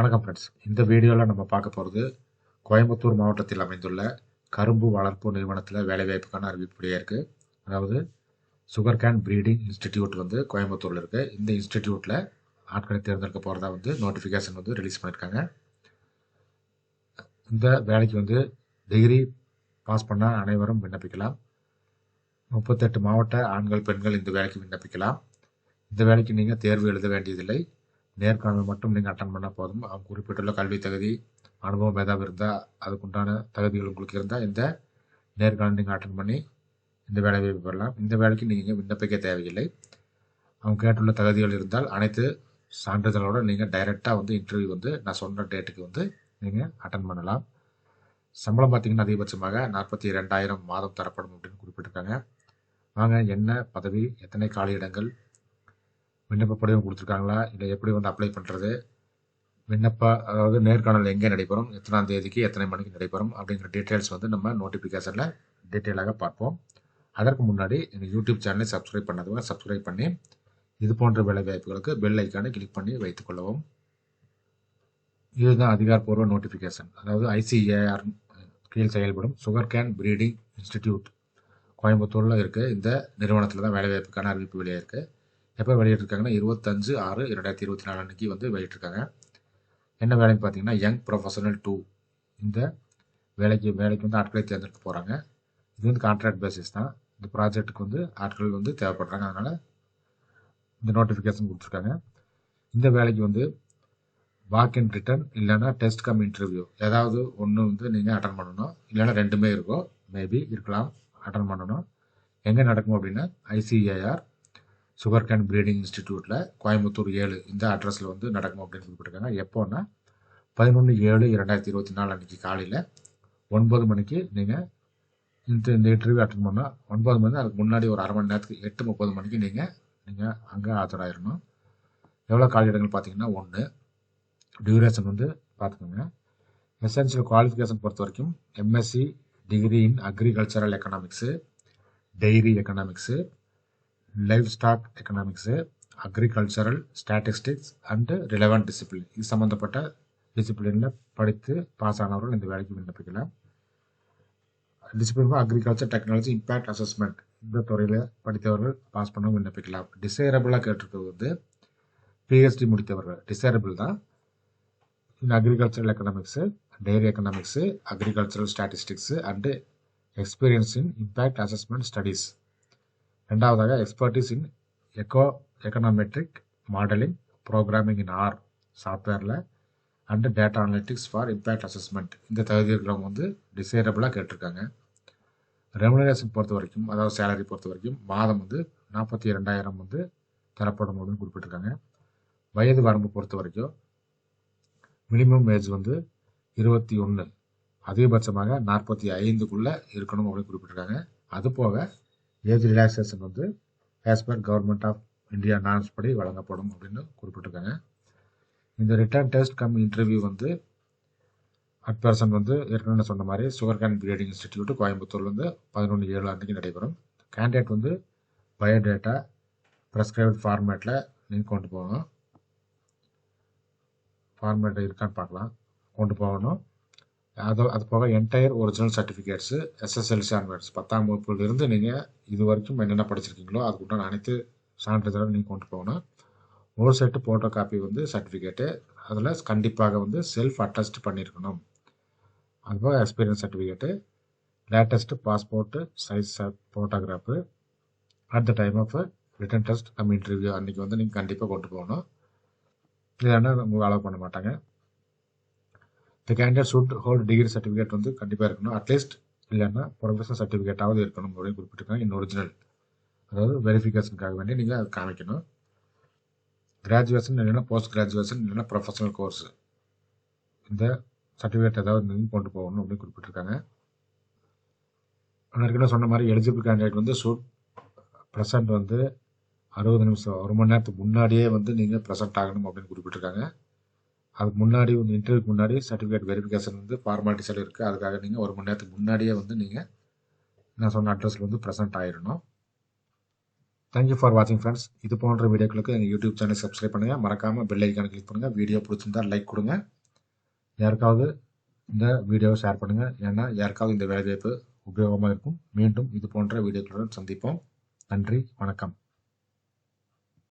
வணக்கம் ஃப்ரெண்ட்ஸ் இந்த வீடியோவில் நம்ம பார்க்க போகிறது கோயம்புத்தூர் மாவட்டத்தில் அமைந்துள்ள கரும்பு வளர்ப்பு நிறுவனத்தில் வேலைவாய்ப்புக்கான அறிவிப்புடைய இருக்குது அதாவது சுகர் கேன் ப்ரீடிங் இன்ஸ்டிடியூட் வந்து கோயம்புத்தூரில் இருக்குது இந்த இன்ஸ்டிடியூட்டில் ஆட்களை தேர்ந்தெடுக்க போகிறதா வந்து நோட்டிஃபிகேஷன் வந்து ரிலீஸ் பண்ணியிருக்காங்க இந்த வேலைக்கு வந்து டிகிரி பாஸ் பண்ண அனைவரும் விண்ணப்பிக்கலாம். முப்பத்தெட்டு மாவட்ட ஆண்கள் பெண்கள் இந்த வேலைக்கு விண்ணப்பிக்கலாம். இந்த வேலைக்கு நீங்கள் தேர்வு எழுத வேண்டியதில்லை. நேர்காணல் மட்டும் நீங்கள் அட்டன் பண்ணால் போதும். அவங்க குறிப்பிட்டுள்ள கல்வி தகுதி அனுபவம் ஏதாவது இருந்தால் அதுக்குண்டான தகுதிகள் உங்களுக்கு இருந்தால் இந்த நேர்காணல் நீங்கள் அட்டன் பண்ணி இந்த வேலையை பெறலாம். இந்த வேலைக்கு நீங்கள் விண்ணப்பிக்க தேவையில்லை. அவங்க கேட்டுள்ள தகுதிகள் இருந்தால் அனைத்து சான்றிதழோடு நீங்கள் டைரெக்டாக வந்து இன்டர்வியூ வந்து நான் சொன்ன டேட்டுக்கு வந்து நீங்கள் அட்டன் பண்ணலாம். சம்பளம் பார்த்தீங்கன்னா அதிகபட்சமாக நாற்பத்தி ரெண்டாயிரம் மாதம் தரப்படும் அப்படின்னு குறிப்பிட்டிருக்காங்க. வாங்க என்ன பதவி எத்தனை காலியிடங்கள் விண்ணப்ப படிவம் கொடுத்துருக்காங்களா? இல்லை எப்படி வந்து அப்ளை பண்ணுறது விண்ணப்ப அதாவது நேர்காணல் எங்கே நடைபெறும்? எத்தனாம் தேதிக்கு எத்தனை மணிக்கு நடைபெறும்? அப்படிங்கிற டீட்டெயில்ஸ் வந்து நம்ம நோட்டிஃபிகேஷனில் டீட்டெயிலாக பார்ப்போம். அதற்கு முன்னாடி எங்கள் யூடியூப் சேனலை சப்ஸ்கிரைப் பண்ணதுவங்க சப்ஸ்கிரைப் பண்ணி இது போன்ற வேலை வாய்ப்புகளுக்கு பெல் ஐக்கானை கிளிக் பண்ணி வைத்துக்கொள்ளவும் இதுதான் அதிகாரப்பூர்வ நோட்டிஃபிகேஷன் அதாவது ஐசிஏஆர் கீழ் செயல்படும் சுகர் கேன் பிரீடிங் இன்ஸ்டிடியூட் கோயம்புத்தூரில் இருக்குது இந்த நிறுவனத்தில் தான் வேலைவாய்ப்புக்கான அறிவிப்பு வெளியாக எப்போ வெளியிட்டிருக்காங்கன்னா இருபத்தஞ்சு ஆறு இரண்டாயிரத்தி இருபத்தி நாலு அன்றைக்கி வந்து வெளியிட்டிருக்காங்க. என்ன வேலைன்னு பார்த்தீங்கன்னா யங் ப்ரொஃபஷனல் டூ இந்த வேலைக்கு வேலைக்கு வந்து ஆட்களை தேர்ந்தெடுக்க போகிறாங்க இது வந்து கான்ட்ராக்ட் பேசிஸ் தான். இந்த ப்ராஜெக்ட்டுக்கு வந்து ஆட்கள் வந்து தேவைப்படுறாங்க. அதனால் இந்த நோட்டிஃபிகேஷன் கொடுத்துருக்காங்க. இந்த வேலைக்கு வந்து வாக் இன் ரிட்டன் இல்லைன்னா டெஸ்ட் கம் இன்டர்வியூ ஏதாவது ஒன்று வந்து நீங்கள் அட்டன் பண்ணணும். இல்லைன்னா ரெண்டுமே இருக்கும். மேபி இருக்கலாம். அட்டன் பண்ணணும். எங்கே நடக்கும் அப்படின்னா ஐசிஏஆர் சுகர் கேன் ப்ரீடிங் இன்ஸ்டிடியூட்டில் கோயம்புத்தூர் ஏழு இந்த அட்ரஸில் வந்து நடக்கும் அப்படின்னு குறிப்பிட்டிருக்காங்க. எப்போன்னா பதினொன்று ஏழு இரண்டாயிரத்தி இருபத்தி நாலு அன்றைக்கி காலையில் ஒன்பது மணிக்கு நீங்கள் இந்த இந்த இன்டர்வியூ அட்டன் பண்ணால் ஒன்பது மணி அதுக்கு முன்னாடி ஒரு அரை மணி நேரத்துக்கு எட்டு முப்பது மணிக்கு நீங்கள் நீங்கள் அங்கே ஆஜராயிடணும் எவ்வளோ காலியிடங்கள் பார்த்தீங்கன்னா ஒன்று டியூரேஷன் வந்து பார்த்துக்கோங்க. எசென்ஷியல் குவாலிஃபிகேஷன் பொறுத்த வரைக்கும் MSc degree in agricultural economics dairy economics life stock economics agricultural statistics and relevant discipline இது சம்மந்தப்பட்ட டிசிப்ளினில் படித்து பாஸ் ஆனவர்கள் இந்த வேலைக்கு விண்ணப்பிக்கலாம். Discipline agriculture technology impact assessment இந்த துறையில் படித்தவர்கள் பாஸ் பண்ண விண்ணப்பிக்கலாம். டிசைரபிளாக கேட்டிருக்கிறது வந்து பிஹெச்டி முடித்தவர்கள். டிசைரபிள் தான். In agricultural economics dairy economics agricultural statistics and experience in impact assessment studies ரெண்டாவதாக expertise in eco econometric modelling programming in R சாஃப்ட்வேரில் and data analytics for impact assessment இந்த தகுதி இருக்கிறவங்க வந்து டிசைரபிளாக கேட்டிருக்காங்க. ரெமுனரேஷன் பொறுத்த வரைக்கும் அதாவது சேலரி பொறுத்த வரைக்கும் மாதம் வந்து நாற்பத்தி இரண்டாயிரம் வந்து தரப்படும் அப்படின்னு குறிப்பிட்டிருக்காங்க. வயது வரம்பு பொறுத்த வரைக்கும் மினிமம் ஏஜ் வந்து இருபத்தி ஒன்று அதிகபட்சமாக நாற்பத்தி ஐந்துக்குள்ளே இருக்கணும் அப்படின்னு குறிப்பிட்டிருக்காங்க. அது போக ஏஜ் ரிலாக்ஸேஷன் வந்து as per government of India norms படி வழங்கப்படும் அப்படின்னு குறிப்பிட்டிருக்காங்க. இந்த ரிட்டர்ன் டெஸ்ட் கம் இன்டர்வியூ வந்து அட் பர்சன் வந்து ஏற்கனவே சொன்ன மாதிரி சுகர் கேன் கிரேடிங் இன்ஸ்டிடியூட் கோயம்புத்தூர்லேருந்து பதினொன்று ஏழு அன்றைக்கி நடைபெறும். கேண்டிடேட் வந்து பயோடேட்டா ப்ரெஸ்கிரைப்ட் ஃபார்மேட்டில் நீங்கள் கொண்டு போகணும். ஃபார்மேட் இருக்கான்னு பார்க்கலாம். கொண்டு போகணும். அது அது போக entire original certificates SSLC onwards பத்தாம் வகுப்புலேருந்து நீங்கள் இது வரைக்கும் என்னென்ன படிச்சிருக்கீங்களோ அதுக்கு உண்டான அனைத்து சான்றிதழும் நீங்கள் கொண்டு போகணும். ஒரு செட்டு ஃபோட்டோ காப்பி வந்து சர்டிஃபிகேட்டு அதில் கண்டிப்பாக வந்து செல்ஃப் அட்டஸ்ட் பண்ணியிருக்கணும் அதுபோக experience certificate latest passport size photograph at the time of written test நம்ம இன்டர்வியூ அன்றைக்கி வந்து நீங்கள் கண்டிப்பாக கொண்டு போகணும். இல்லைன்னா உங்களுக்கு அலோவ் பண்ண மாட்டாங்க. இந்த candidate should hold degree certificate வந்து கண்டிப்பாக இருக்கணும். அட்லீஸ்ட் இல்லைன்னா ப்ரொஃபஷனல் சர்டிஃபிகேட்டாவது இருக்கணும். அப்படின்னு குறிப்பிட்டிருக்காங்க. இன் ஒரிஜினல் அதாவது வெரிஃபிகேஷனுக்காக வேண்டி நீங்கள் அது காமிக்கணும். கிராஜுவேஷன் இல்லைன்னா போஸ்ட் கிராஜுவேஷன் இல்லைன்னா ப்ரொஃபஷனல் கோர்ஸ் இந்த சர்டிஃபிகேட் ஏதாவது கொண்டு போகணும் அப்படின்னு குறிப்பிட்டிருக்காங்க. ஏற்கனவே சொன்ன மாதிரி எலிஜிபிள் கேண்டிடேட் வந்து ஷூட் ப்ரெசன்ட் வந்து அறுபது நிமிஷம் ஒரு மணி நேரத்துக்கு முன்னாடியே வந்து நீங்கள் ப்ரெசென்ட் ஆகணும் அப்படின்னு குறிப்பிட்டிருக்காங்க. அதுக்கு முன்னாடி வந்து இன்டர்வியூக்கு முன்னாடி சர்டிஃபிகேட் வெரிஃபிகேஷன் வந்து ஃபார்மாலிட்டிஸ் எல்லாம் இருக்குது அதுக்காக நீங்கள் ஒரு மணி நேரத்துக்கு முன்னாடியே வந்து நீங்கள் நான் சொன்ன அட்ரஸில் வந்து ப்ரெசென்ட் ஆகிடணும் தேங்க்யூ ஃபார் வாட்சிங் ஃப்ரெண்ட்ஸ் இது போன்ற வீடியோக்களுக்கு எங்கள் யூடியூப் சேனல் சப்ஸ்கிரைப் பண்ணுங்கள் மறக்காமல் பெல் ஐக்கான கிளிக் பண்ணுங்கள் வீடியோ பிடிச்சிருந்தா லைக் கொடுங்க. யாருக்காவது இந்த வீடியோவை ஷேர் பண்ணுங்கள் ஏன்னா யாருக்காவது இந்த வேலைவாய்ப்பு உபயோகமாக இருக்கும். மீண்டும் இது போன்ற வீடியோக்களுடன் சந்திப்போம். நன்றி. வணக்கம்.